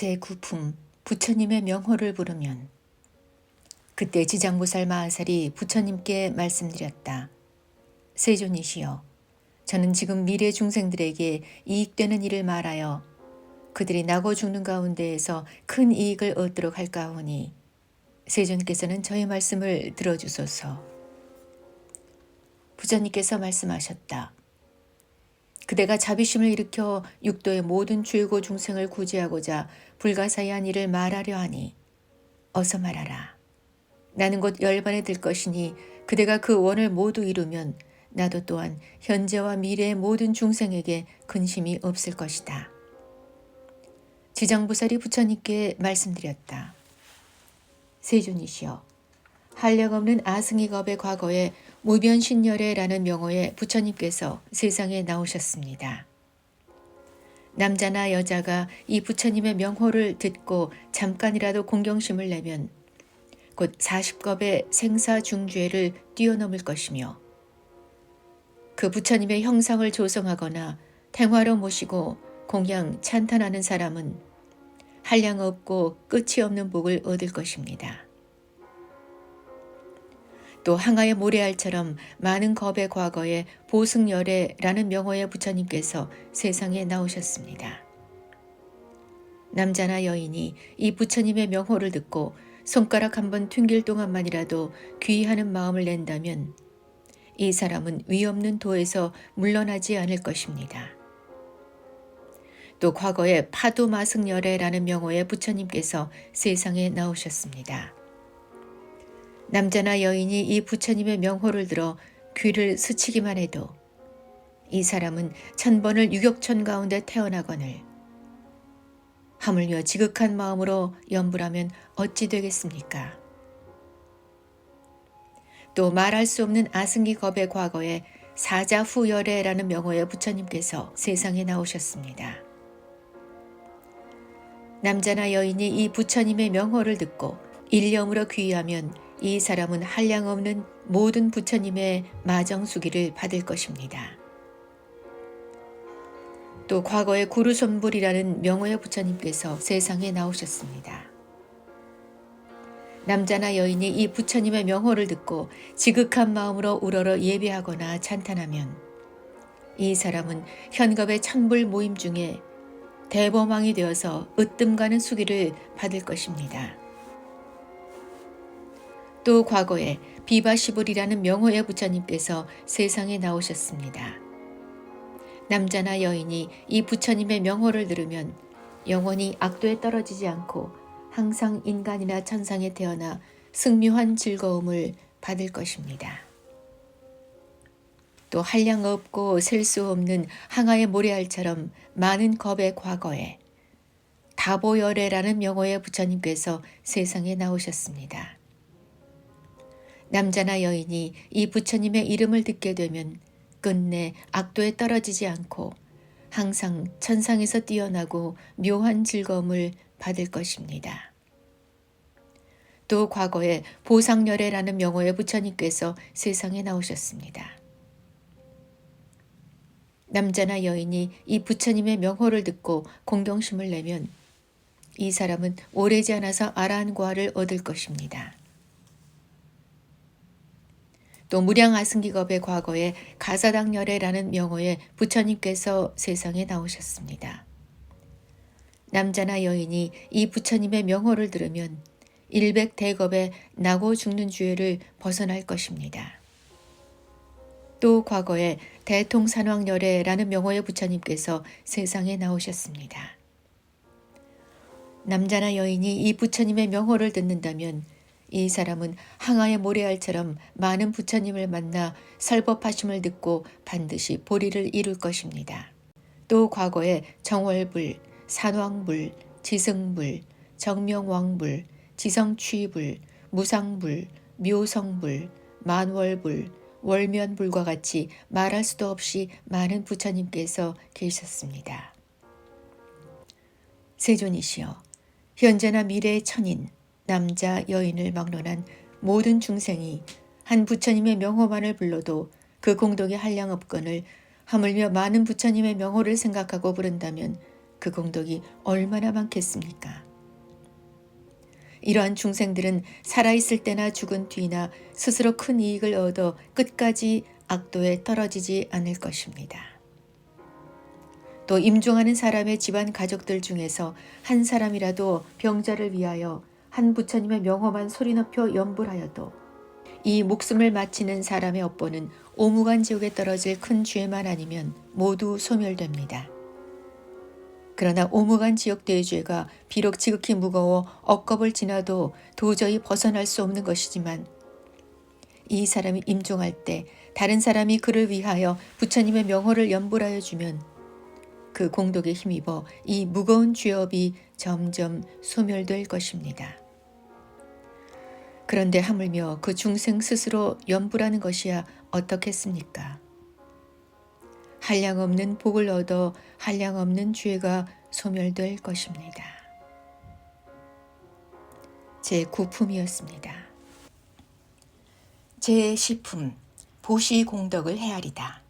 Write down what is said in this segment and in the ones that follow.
제9품 부처님의 명호를 부르면 그때 지장보살 마하살이 부처님께 말씀드렸다. 세존이시여 저는 지금 미래 중생들에게 이익되는 일을 말하여 그들이 나고 죽는 가운데에서 큰 이익을 얻도록 할까 하오니 세존께서는 저의 말씀을 들어주소서. 부처님께서 말씀하셨다. 그대가 자비심을 일으켜 육도의 모든 죄고 중생을 구제하고자 불가사의한 일을 말하려 하니 어서 말하라. 나는 곧 열반에 들 것이니 그대가 그 원을 모두 이루면 나도 또한 현재와 미래의 모든 중생에게 근심이 없을 것이다. 지장부살이 부처님께 말씀드렸다. 세존이시여 한량없는 아승이겁의 과거에 무변신열애라는 명호에 부처님께서 세상에 나오셨습니다. 남자나 여자가 이 부처님의 명호를 듣고 잠깐이라도 공경심을 내면 곧 40겁의 생사중죄를 뛰어넘을 것이며 그 부처님의 형상을 조성하거나 행화로 모시고 공양 찬탄하는 사람은 한량 없고 끝이 없는 복을 얻을 것입니다. 또 항아의 모래알처럼 많은 겁의 과거에 보승열애라는 명호의 부처님께서 세상에 나오셨습니다. 남자나 여인이 이 부처님의 명호를 듣고 손가락 한 번 튕길 동안만이라도 귀하는 마음을 낸다면 이 사람은 위없는 도에서 물러나지 않을 것입니다. 또 과거에 파도마승열애라는 명호의 부처님께서 세상에 나오셨습니다. 남자나 여인이 이 부처님의 명호를 들어 귀를 스치기만 해도 이 사람은 천번을 유격천 가운데 태어나거늘 하물며 지극한 마음으로 염불하면 어찌 되겠습니까? 또 말할 수 없는 아승기 겁의 과거에 사자후열애라는 명호의 부처님께서 세상에 나오셨습니다. 남자나 여인이 이 부처님의 명호를 듣고 일념으로 귀의하면 이 사람은 한량 없는 모든 부처님의 마정수기를 받을 것입니다. 또 과거의 구루손불이라는 명호의 부처님께서 세상에 나오셨습니다. 남자나 여인이 이 부처님의 명호를 듣고 지극한 마음으로 우러러 예배하거나 찬탄하면 이 사람은 현겁의 천불 모임 중에 대범왕이 되어서 으뜸가는 수기를 받을 것입니다. 또 과거에 비바시불이라는 명호의 부처님께서 세상에 나오셨습니다. 남자나 여인이 이 부처님의 명호를 들으면 영원히 악도에 떨어지지 않고 항상 인간이나 천상에 태어나 승묘한 즐거움을 받을 것입니다. 또 한량 없고 셀 수 없는 항아의 모래알처럼 많은 겁의 과거에 다보열애라는 명호의 부처님께서 세상에 나오셨습니다. 남자나 여인이 이 부처님의 이름을 듣게 되면 끝내 악도에 떨어지지 않고 항상 천상에서 뛰어나고 묘한 즐거움을 받을 것입니다. 또 과거에 보상열애라는 명호의 부처님께서 세상에 나오셨습니다. 남자나 여인이 이 부처님의 명호를 듣고 공경심을 내면 이 사람은 오래지 않아서 아라한 과를 얻을 것입니다. 또 무량아승기겁의 과거에 가사당열애라는 명호의 부처님께서 세상에 나오셨습니다. 남자나 여인이 이 부처님의 명호를 들으면 일백대겁에 나고 죽는 주의를 벗어날 것입니다. 또 과거에 대통산왕열애라는 명호의 부처님께서 세상에 나오셨습니다. 남자나 여인이 이 부처님의 명호를 듣는다면 이 사람은 항아의 모래알처럼 많은 부처님을 만나 설법하심을 듣고 반드시 보리를 이룰 것입니다. 또 과거에 정월불, 산왕불, 지승불, 정명왕불, 지성취불, 무상불, 묘성불, 만월불, 월면불과 같이 말할 수도 없이 많은 부처님께서 계셨습니다. 세존이시여, 현재나 미래의 천인, 남자 여인을 막론한 모든 중생이 한 부처님의 명호만을 불러도 그 공덕의 한량업건을 하물며 많은 부처님의 명호를 생각하고 부른다면 그 공덕이 얼마나 많겠습니까? 이러한 중생들은 살아있을 때나 죽은 뒤나 스스로 큰 이익을 얻어 끝까지 악도에 떨어지지 않을 것입니다. 또 임종하는 사람의 집안 가족들 중에서 한 사람이라도 병자를 위하여 한 부처님의 명호만 소리 높여 염불하여도 이 목숨을 마치는 사람의 업보는 오무간 지옥에 떨어질 큰 죄만 아니면 모두 소멸됩니다. 그러나 오무간 지옥대의 죄가 비록 지극히 무거워 억겁을 지나도 도저히 벗어날 수 없는 것이지만 이 사람이 임종할 때 다른 사람이 그를 위하여 부처님의 명호를 연불하여 주면 그 공덕에 힘입어 이 무거운 죄업이 점점 소멸될 것입니다. 그런데 하물며 그 중생 스스로 연불하는 것이야 어떻겠습니까? 한량 없는 복을 얻어 한량 없는 죄가 소멸될 것입니다. 제 9품이었습니다. 제 10품 보시 공덕을 헤아리다.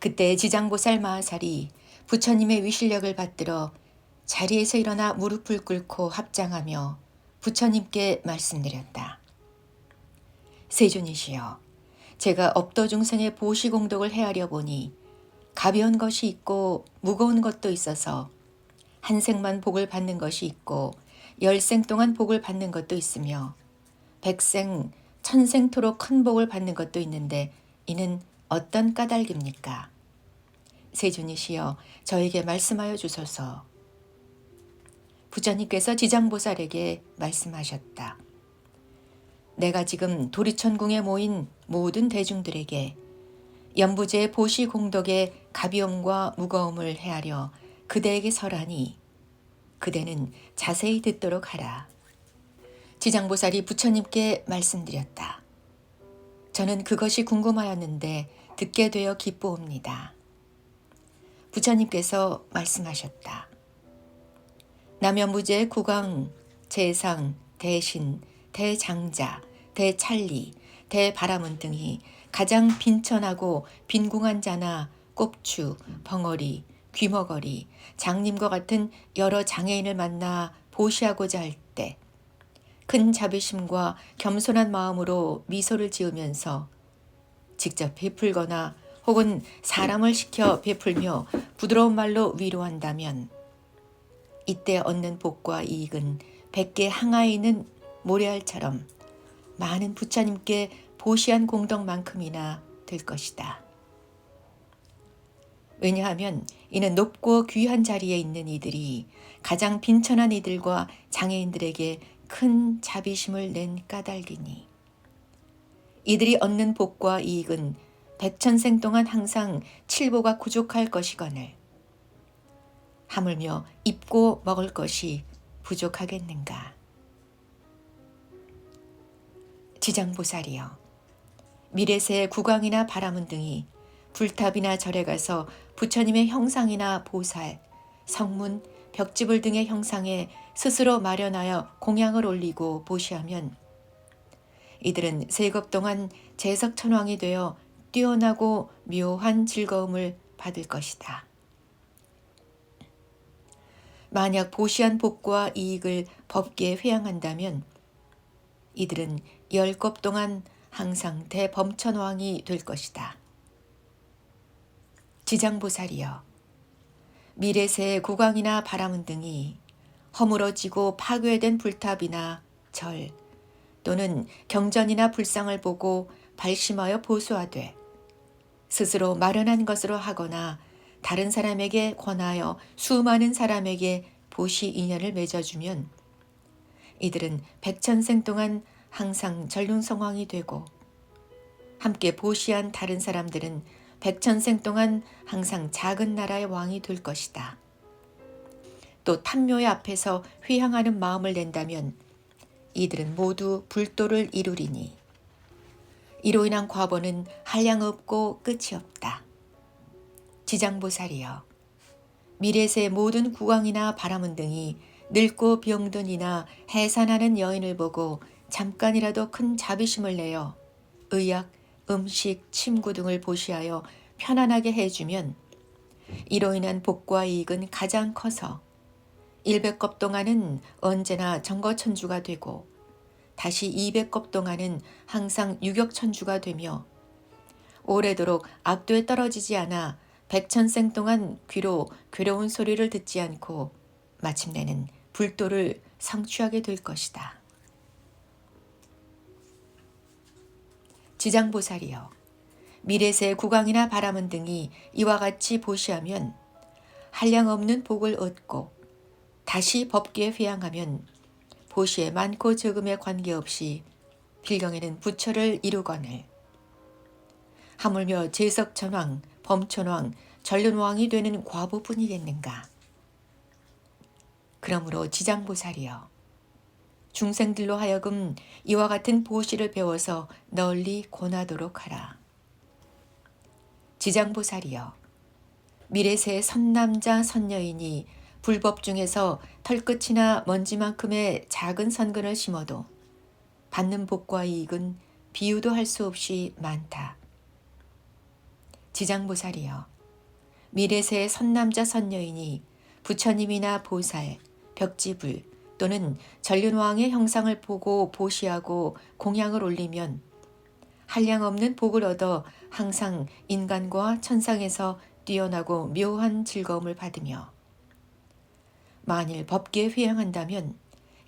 그때 지장보살 마하살이 부처님의 위실력을 받들어 자리에서 일어나 무릎을 꿇고 합장하며 부처님께 말씀드렸다. 세존이시여, 제가 업도 중생의 보시 공덕을 헤아려 보니 가벼운 것이 있고 무거운 것도 있어서 한 생만 복을 받는 것이 있고 열생 동안 복을 받는 것도 있으며 백생, 천생토록 큰 복을 받는 것도 있는데 이는 어떤 까닭입니까? 세존이시여 저에게 말씀하여 주소서. 부처님께서 지장보살에게 말씀하셨다. 내가 지금 도리천궁에 모인 모든 대중들에게 연부제 보시 공덕의 가벼움과 무거움을 헤아려 그대에게 설하니 그대는 자세히 듣도록 하라. 지장보살이 부처님께 말씀드렸다. 저는 그것이 궁금하였는데 듣게 되어 기뻐옵니다. 부처님께서 말씀하셨다. 남연부제 국왕, 재상, 대신, 대장자, 대찰리, 대바람은 등이 가장 빈천하고 빈궁한 자나 꼽추, 벙어리, 귀머거리, 장님과 같은 여러 장애인을 만나 보시하고자 할 때 큰 자비심과 겸손한 마음으로 미소를 지으면서 직접 베풀거나 혹은 사람을 시켜 베풀며 부드러운 말로 위로한다면 이때 얻는 복과 이익은 백개 항아에 있는 모래알처럼 많은 부처님께 보시한 공덕만큼이나 될 것이다. 왜냐하면 이는 높고 귀한 자리에 있는 이들이 가장 빈천한 이들과 장애인들에게 큰 자비심을 낸 까닭이니 이들이 얻는 복과 이익은 백천생 동안 항상 칠보가 부족할 것이거늘 하물며 입고 먹을 것이 부족하겠는가. 지장보살이여 미래세 국왕이나 바라문 등이 불탑이나 절에 가서 부처님의 형상이나 보살, 성문, 벽지불 등의 형상에 스스로 마련하여 공양을 올리고 보시하면 이들은 세겁 동안 재석천왕이 되어 뛰어나고 묘한 즐거움을 받을 것이다. 만약 보시한 복과 이익을 법계에 회양한다면 이들은 열겁 동안 항상 대범천왕이 될 것이다. 지장보살이여 미래세 국왕이나 바람은 등이 허물어지고 파괴된 불탑이나 절 또는 경전이나 불상을 보고 발심하여 보수하되 스스로 마련한 것으로 하거나 다른 사람에게 권하여 수많은 사람에게 보시 인연을 맺어주면 이들은 백천생 동안 항상 전륜성왕이 되고 함께 보시한 다른 사람들은 백천생 동안 항상 작은 나라의 왕이 될 것이다. 또 탐묘의 앞에서 휘황하는 마음을 낸다면 이들은 모두 불도를 이루리니 이로 인한 과보는 한량 없고 끝이 없다. 지장보살이여. 미래세 모든 국왕이나 바람은 등이 늙고 병든 이나 해산하는 여인을 보고 잠깐이라도 큰 자비심을 내어 의약, 음식, 침구 등을 보시하여 편안하게 해주면 이로 인한 복과 이익은 가장 커서 100겁 동안은 언제나 정거천주가 되고 다시 200겁 동안은 항상 유격천주가 되며 오래도록 악도에 떨어지지 않아 백천생 동안 귀로 괴로운 소리를 듣지 않고 마침내는 불도를 성취하게 될 것이다. 지장보살이여 미래세 국왕이나 바람은 등이 이와 같이 보시하면 한량 없는 복을 얻고 다시 법계에 회양하면 보시에 많고 적음에 관계없이 필경에는 부처를 이루거늘 하물며 제석천왕, 범천왕, 전륜왕이 되는 과부뿐이겠는가. 그러므로 지장보살이여 중생들로 하여금 이와 같은 보시를 배워서 널리 권하도록 하라. 지장보살이여 미래세 선남자 선여인이 불법 중에서 털끝이나 먼지만큼의 작은 선근을 심어도 받는 복과 이익은 비유도 할 수 없이 많다. 지장보살이여 미래세 선남자 선여인이 부처님이나 보살, 벽지불 또는 전륜왕의 형상을 보고 보시하고 공양을 올리면 한량없는 복을 얻어 항상 인간과 천상에서 뛰어나고 묘한 즐거움을 받으며 만일 법계에 회양한다면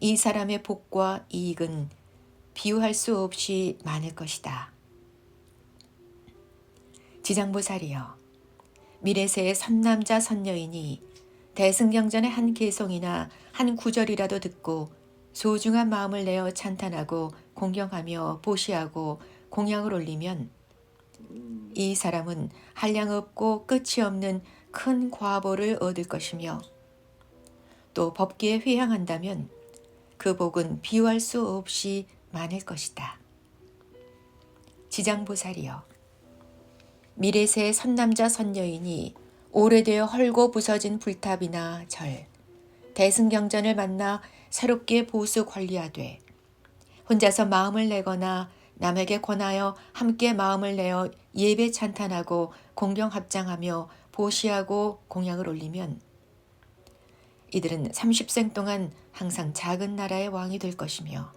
이 사람의 복과 이익은 비유할 수 없이 많을 것이다. 지장보살이여 미래세의 선남자 선여인이 대승경전의 한 개성이나 한 구절이라도 듣고 소중한 마음을 내어 찬탄하고 공경하며 보시하고 공양을 올리면 이 사람은 한량 없고 끝이 없는 큰 과보를 얻을 것이며 또 법계에 회양한다면 그 복은 비유할 수 없이 많을 것이다. 지장보살이여 미래세 선남자 선여인이 오래되어 헐고 부서진 불탑이나 절, 대승경전을 만나 새롭게 보수 관리하되 혼자서 마음을 내거나 남에게 권하여 함께 마음을 내어 예배 찬탄하고 공경 합장하며 보시하고 공양을 올리면 이들은 30생 동안 항상 작은 나라의 왕이 될 것이며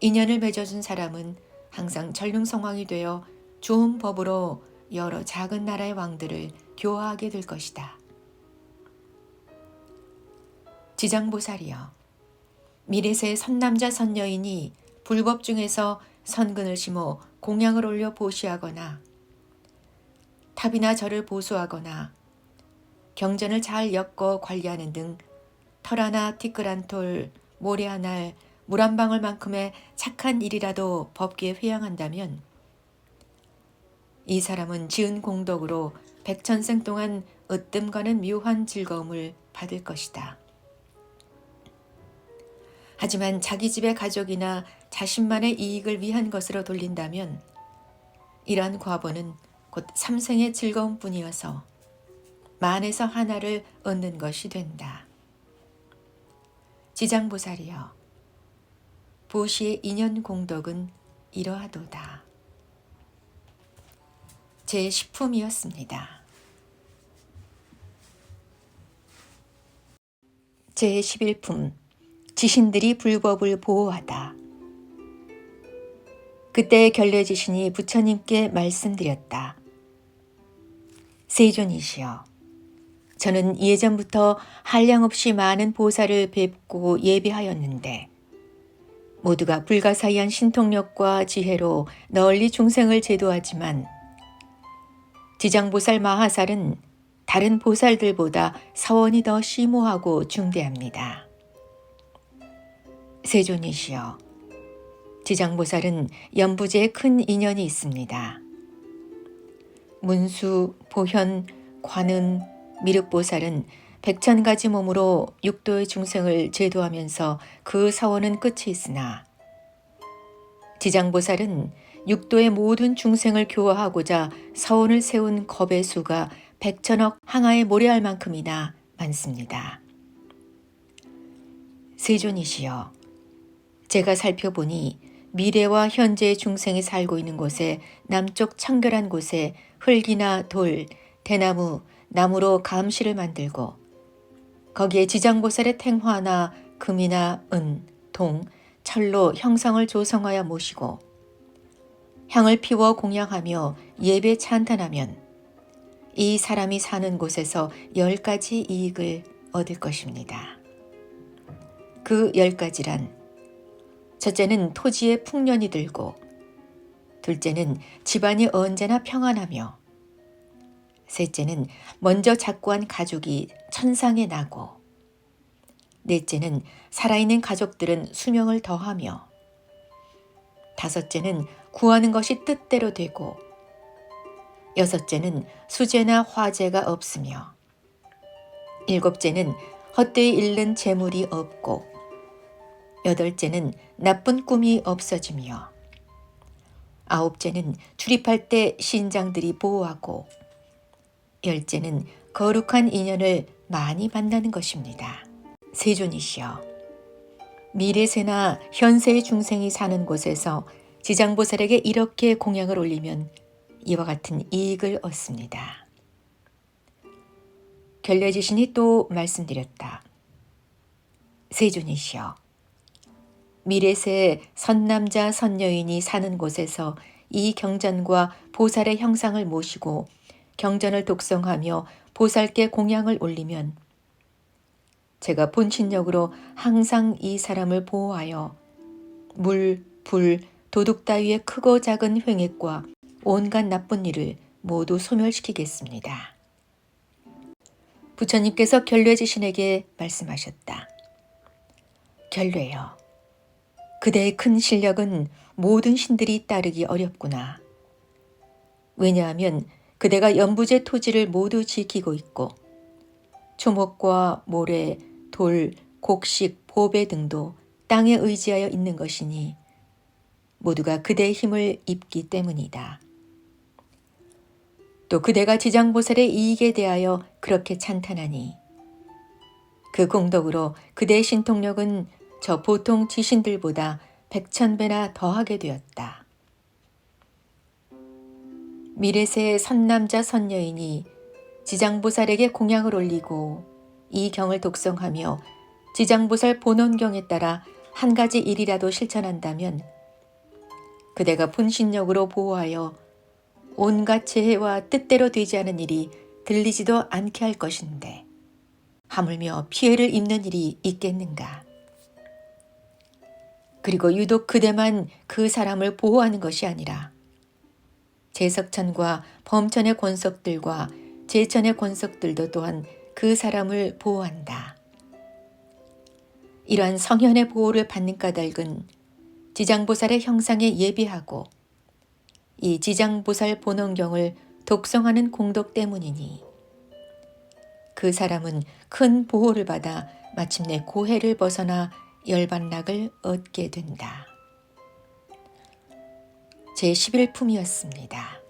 인연을 맺어준 사람은 항상 전릉성왕이 되어 좋은 법으로 여러 작은 나라의 왕들을 교화하게 될 것이다. 지장보살이여 미래세 선남자 선여인이 불법 중에서 선근을 심어 공양을 올려 보시하거나 탑이나 절을 보수하거나 경전을 잘 엮어 관리하는 등 털 하나 티끌 한 톨, 모래 하날, 물 한 방울만큼의 착한 일이라도 법기에 회양한다면 이 사람은 지은 공덕으로 백천생 동안 으뜸가는 묘한 즐거움을 받을 것이다. 하지만 자기 집의 가족이나 자신만의 이익을 위한 것으로 돌린다면 이러한 과보는 곧 삼생의 즐거움뿐이어서 만에서 하나를 얻는 것이 된다. 지장보살이여 보시의 인연 공덕은 이러하도다. 제 10품이었습니다. 제 11품 지신들이 불법을 보호하다. 그때 결례지신이 부처님께 말씀드렸다. 세존이시여, 저는 예전부터 한량없이 많은 보살을 뵙고 예배하였는데 모두가 불가사의한 신통력과 지혜로 널리 중생을 제도하지만 지장보살 마하살은 다른 보살들보다 사원이 더 심오하고 중대합니다. 세존이시여, 지장보살은 연부제에 큰 인연이 있습니다. 문수, 보현, 관은, 미륵보살은 백천 가지 몸으로 육도의 중생을 제도하면서 그 사원은 끝이 있으나 지장보살은 육도의 모든 중생을 교화하고자 사원을 세운 겁의 수가 백천억 항아에 모래할 만큼이나 많습니다. 세존이시여, 제가 살펴보니 미래와 현재의 중생이 살고 있는 곳에 남쪽 청결한 곳에 흙이나 돌, 대나무, 나무로 감시를 만들고 거기에 지장보살의 탱화나 금이나 은, 동, 철로 형상을 조성하여 모시고 향을 피워 공양하며 예배 찬탄하면 이 사람이 사는 곳에서 열 가지 이익을 얻을 것입니다. 그 열 가지란 첫째는 토지에 풍년이 들고 둘째는 집안이 언제나 평안하며 셋째는 먼저 작고한 가족이 천상에 나고 넷째는 살아있는 가족들은 수명을 더하며 다섯째는 구하는 것이 뜻대로 되고 여섯째는 수재나 화재가 없으며 일곱째는 헛되이 잃는 재물이 없고 여덟째는 나쁜 꿈이 없어지며 아홉째는 출입할 때 신장들이 보호하고 열째는 거룩한 인연을 많이 만나는 것입니다. 세존이시여 미래세나 현세의 중생이 사는 곳에서 지장보살에게 이렇게 공양을 올리면 이와 같은 이익을 얻습니다. 결례지신이 또 말씀드렸다. 세존이시여 미래세 선남자 선여인이 사는 곳에서 이 경전과 보살의 형상을 모시고 경전을 독성하며 보살께 공양을 올리면 제가 본신력으로 항상 이 사람을 보호하여 물, 불, 도둑 따위의 크고 작은 횡액과 온갖 나쁜 일을 모두 소멸시키겠습니다. 부처님께서 결례지신에게 말씀하셨다. 결례여. 그대의 큰 실력은 모든 신들이 따르기 어렵구나. 왜냐하면 그대가 연부제 토지를 모두 지키고 있고 초목과 모래, 돌, 곡식, 보배 등도 땅에 의지하여 있는 것이니 모두가 그대의 힘을 입기 때문이다. 또 그대가 지장보살의 이익에 대하여 그렇게 찬탄하니 그 공덕으로 그대의 신통력은 저 보통 지신들보다 백천배나 더하게 되었다. 미래세 선남자 선여인이 지장보살에게 공양을 올리고 이 경을 독성하며 지장보살 본원경에 따라 한 가지 일이라도 실천한다면 그대가 분신력으로 보호하여 온갖 재해와 뜻대로 되지 않은 일이 들리지도 않게 할 것인데 하물며 피해를 입는 일이 있겠는가. 그리고 유독 그대만 그 사람을 보호하는 것이 아니라 제석천과 범천의 권석들과 제천의 권석들도 또한 그 사람을 보호한다. 이러한 성현의 보호를 받는 까닭은 지장보살의 형상에 예비하고 이 지장보살 본원경을 독성하는 공덕 때문이니 그 사람은 큰 보호를 받아 마침내 고해를 벗어나 열반락을 얻게 된다. 제 11품이었습니다.